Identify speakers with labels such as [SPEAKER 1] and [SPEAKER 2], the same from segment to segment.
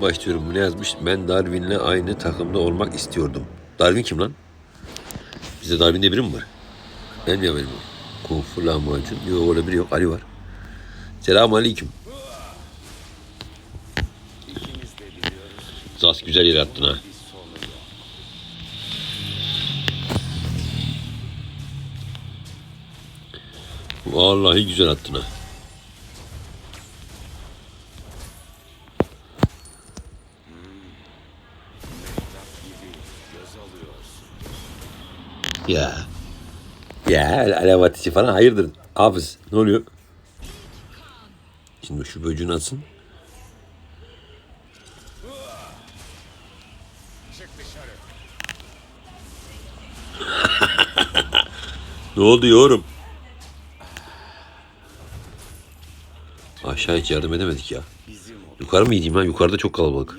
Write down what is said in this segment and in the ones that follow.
[SPEAKER 1] başlıyorum. Bu ne yazmış? Ben Darwin'le aynı takımda olmak istiyordum. Darwin kim lan? Bizde Darwin diye biri mi var? Ben mi benim o? Kung lahmacun. Yok öyle biri yok. Ali var. Selamun aleyküm. Zas güzel yere attın ha. Vallahi güzel attın ha. Ya. Ya alev ateşi falan hayırdır? Hafız ne oluyor? Şimdi şu böcüğünü atsın. ne oldu yorum? Aşağı hiç yardım edemedik ya. Yukarı mı gideyim ha? Yukarıda çok kalabalık.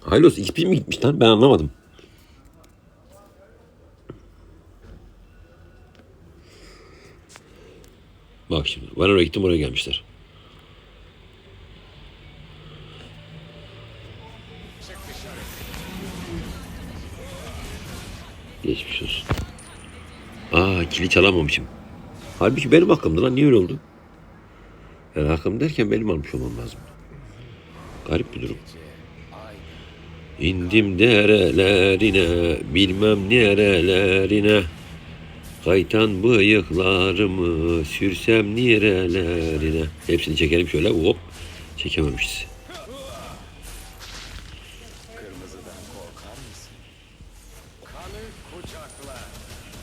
[SPEAKER 1] Haylos XP mi gitmiş lan? Ben anlamadım. Bak şimdi. Ben oraya gittim oraya gelmişler. Geçmiş olsun. Aa kili çalamamışım. Halbuki benim hakkımdı lan. Niye öyle oldu? Yani hakkım derken benim almış olmam lazım. Garip bir durum. İndim derelerine, bilmem nerelerine. Kaytan bıyıklarımı sürsem nerelerine. Hepsini çekelim şöyle hop. Çekememişiz.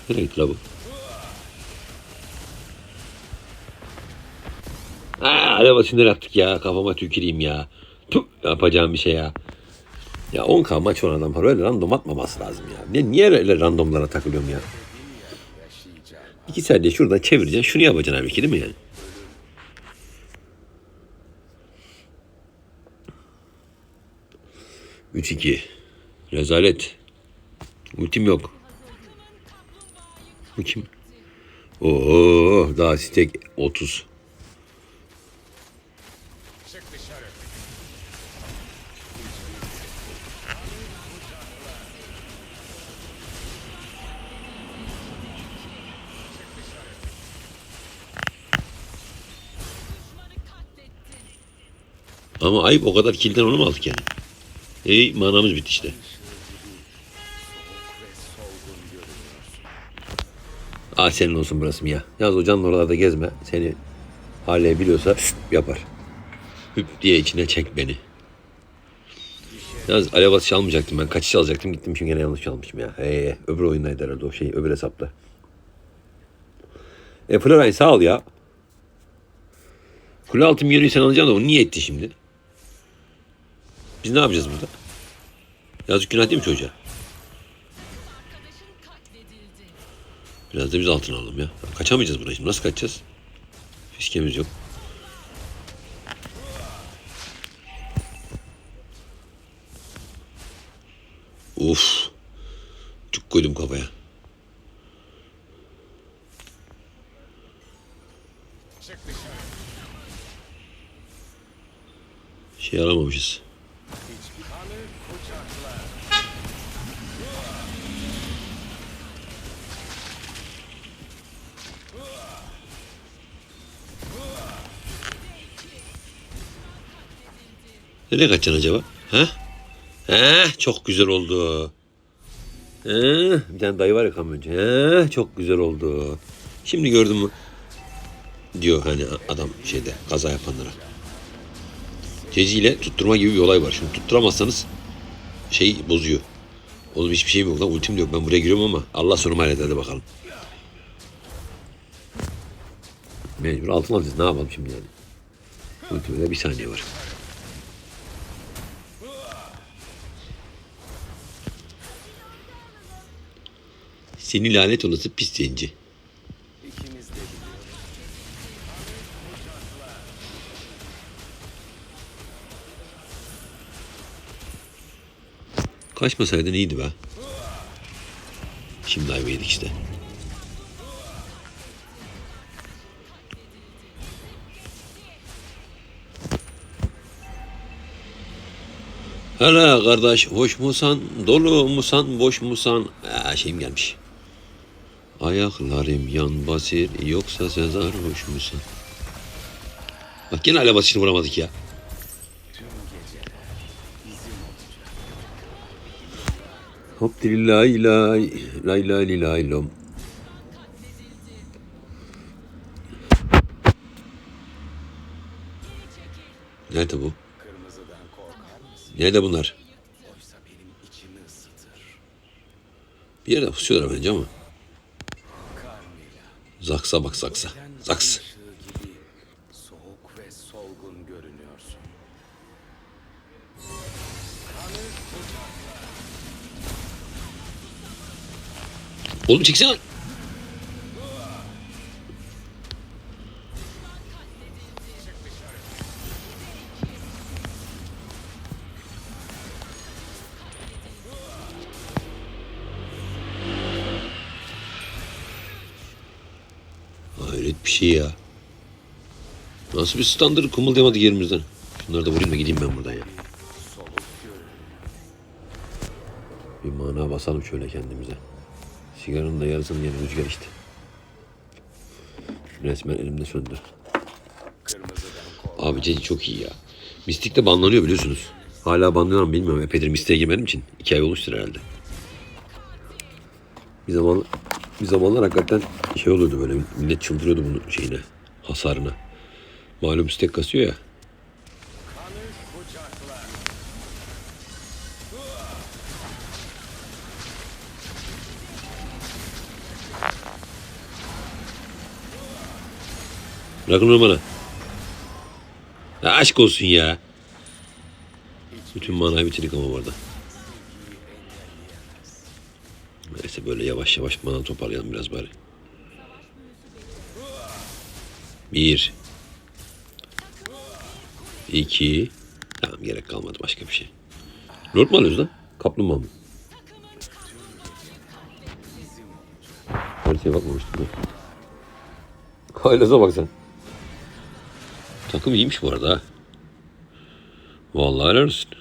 [SPEAKER 1] Nereye gitti bu? Aa, araba sinir attık ya. Kafama tüküreyim ya. Tuh, yapacağım bir şey ya. Ya 10k maç olan adam öyle random atmaması lazım ya. Ne, niye öyle randomlara takılıyorum ya? İki saniye şuradan çevireceksin. Şunu yapacaksın abi ki değil mi yani? Üç iki. Rezalet. Ultim yok. Bu kim? Oo, daha stek 30. Ama ayıp o kadar kilden onu mu aldık yani? Ey manamız bitti işte. Aa senin olsun burası ya. Yalnız o canlı oralarda gezme. Seni hale biliyorsa yapar. Hüp diye içine çek beni. Yalnız alev atışı almayacaktım ben. Kaçış alacaktım. Gittim şimdi gene yanlış almışım ya. Hey, öbür oyundaydı herhalde o şey. Öbür hesapta. E Florine sağ ol ya. Kule altı milyonu sen alacaksın da onu niye etti şimdi? Biz ne yapacağız burada? Yazık günah değil mi çocuğa? Biraz da biz altın alalım ya. Kaçamayacağız buradan şimdi. Nasıl kaçacağız? Fiskemiz yok. Uf. Çok koydum kafaya. Şey alamamışız. Nereye kaçacaksın acaba? Ha? Ha? Çok güzel oldu. Ha? Bir tane dayı var ya kamyoncu. Ha? Çok güzel oldu. Şimdi gördün mü? Diyor hani adam şeyde kaza yapanlara. Ceciyle tutturma gibi bir olay var. Şimdi tutturamazsanız şey bozuyor. Oğlum hiçbir şeyim yok lan. Ultim de yok. Ben buraya giriyorum ama Allah sonumu halleder hadi bakalım. Mecbur altın alacağız. Ne yapalım şimdi yani? Ultimde bir saniye var. Seni lanet olası pis zenci. Kaçmasaydın iyiydi be. Şimdi ayva işte. Hele kardeş hoş musan, dolu musan, boş musan? Aa, şeyim gelmiş. Ayaklarım yan basir yoksa Sezar hoş musun? Bak yine hala basışını vuramadık ya. Hop dili lay lay lay lay lom. Nerede bu? Nerede bunlar? Bir yerde pusuyorlar bence ama. Zaksa bak zaksa. Zaks. Oğlum çeksene. Hayret bir şey ya. Nasıl bir standır kımıldayamadık yerimizden. Şunları da vurayım da gideyim ben buradan ya. Bir mana basalım şöyle kendimize. Sigaranın da yarısını yeni rüzgar içti. Resmen elimde söndü. Abi Cedi çok iyi ya. Mistik de banlanıyor biliyorsunuz. Hala banlıyorlar mı bilmiyorum. Epeydir Mistik'e girmedim için. iki ay olmuştur herhalde. Bir zaman bir zamanlar hakikaten şey oluyordu böyle millet çıldırıyordu bunun şeyine hasarına. Malum istek kasıyor ya. Bırakın onu bana. Ya aşk olsun ya. Bütün manayı bitirdik ama orada. Neyse böyle yavaş yavaş mana toparlayalım biraz bari. Bir. İki. Tamam gerek kalmadı başka bir şey. Lord mu alıyoruz lan? Kaplumbağa mı? Haritaya bakmamıştım ben. Haylaza bak sen. Takım iyiymiş bu arada ha. Vallahi helal olsun.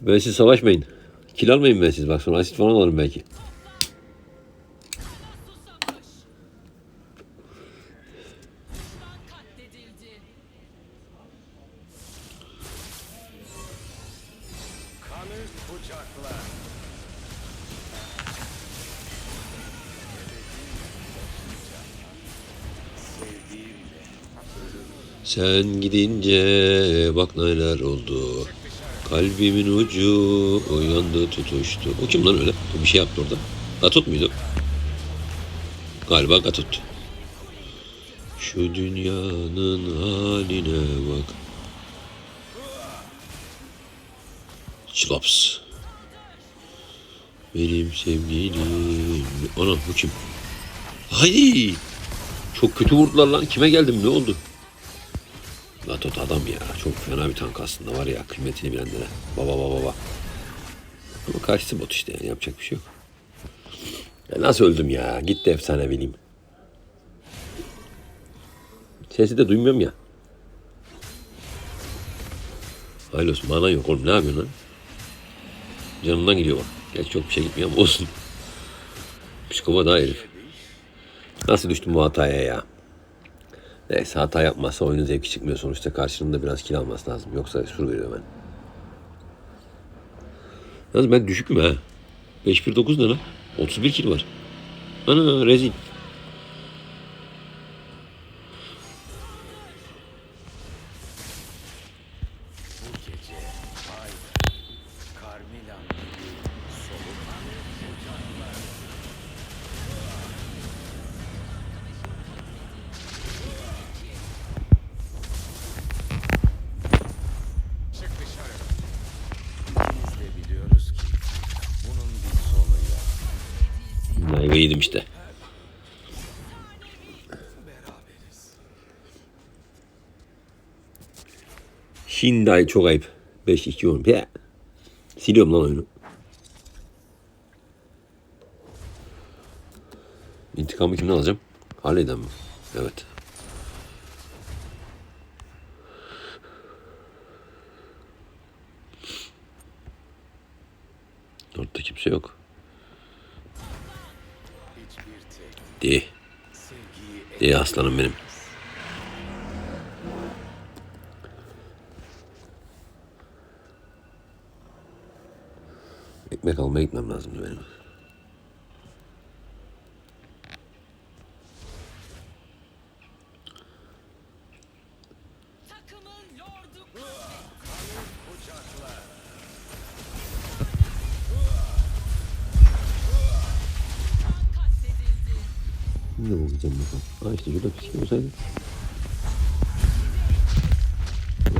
[SPEAKER 1] Ben siz savaşmayın. Kil almayın ben siz. Bak sonra asit falan alırım belki. Sen gidince bak neler oldu. Kalbimin ucu uyandı tutuştu. O kim lan öyle? O bir şey yaptı orada. Gatut muydu? Galiba Gatut. Şu dünyanın haline bak. Çılaps. Benim sevgilim. Ana bu kim? Haydi. Çok kötü vurdular lan. Kime geldim ne oldu? Latot adam ya. Çok fena bir tank aslında var ya. Kıymetini bilenlere. Baba baba baba. Ama karşısı bot işte yani. Yapacak bir şey yok. Ya nasıl öldüm ya? Gitti efsane bileyim. Sesi de duymuyorum ya. Haylos mana yok oğlum ne yapıyorsun lan? Canından gidiyor bak. Gerçi çok bir şey gitmiyor ama olsun. Psikopat daha herif. Nasıl düştüm bu hataya ya? Neyse hata yapmazsa oyunun zevki çıkmıyor sonuçta. Karşılığında biraz kill alması lazım. Yoksa sur veriyor ben. Yalnız ben düşüküm ha. 5-1-9 ne lan? 31 kill var. Ana rezil. kafayı yedim işte. Şimdi ay çok ayıp. 5-2 olmuş. Siliyorum lan oyunu. İntikamı kimden alacağım? Harley'den mi? Evet. Dörtte kimse yok. Di. Di aslanım benim. Ekmek almaya gitmem lazımdı benim. Ne bakacağım bakalım. Ha işte şurada pişkin olsaydı.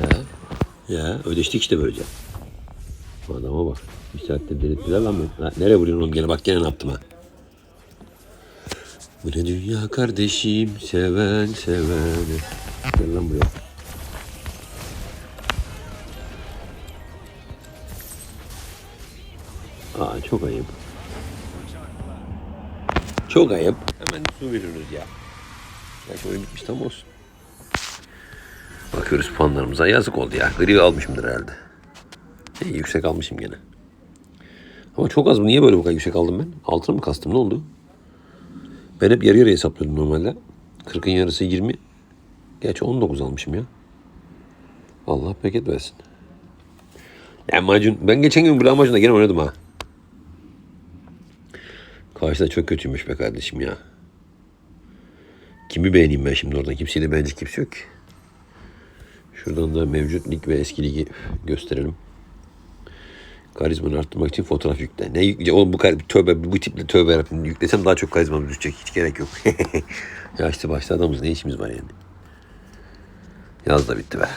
[SPEAKER 1] Ya. Ya ödeştik işte böylece. Adama bak. Bir saatte delirttiler lan beni. Ha, nereye vuruyorsun oğlum gene bak gene ne yaptım ha. Bu ne dünya kardeşim seven seven. Gel lan buraya. Aa çok ayıp. Çok ayıp. Hemen su veriyoruz ya. Belki oyun bitmiş tam olsun. Bakıyoruz puanlarımıza. Yazık oldu ya. Gri almışımdır herhalde. İyi, yüksek almışım gene. Ama çok az mı? Niye böyle bu kadar yüksek aldım ben? Altına mı kastım? Ne oldu? Ben hep yarı yarı hesaplıyordum normalde. 40'ın yarısı 20. Gerçi 19 almışım ya. Allah bereket versin. Ya macun, ben geçen gün lahmacunla gene oynadım ha. Karşıda çok kötüymüş be kardeşim ya. Kimi beğeneyim ben şimdi oradan? Kimseyi de beğenecek kimse yok. Şuradan da mevcut lig ve eski ligi gösterelim. Karizmanı arttırmak için fotoğraf yükle. Ne yükle? Oğlum bu tövbe bu tiple tövbe yarabbim. Yüklesem daha çok karizmam düşecek. Hiç gerek yok. ya işte başta adamız ne işimiz var yani. Yaz da bitti be.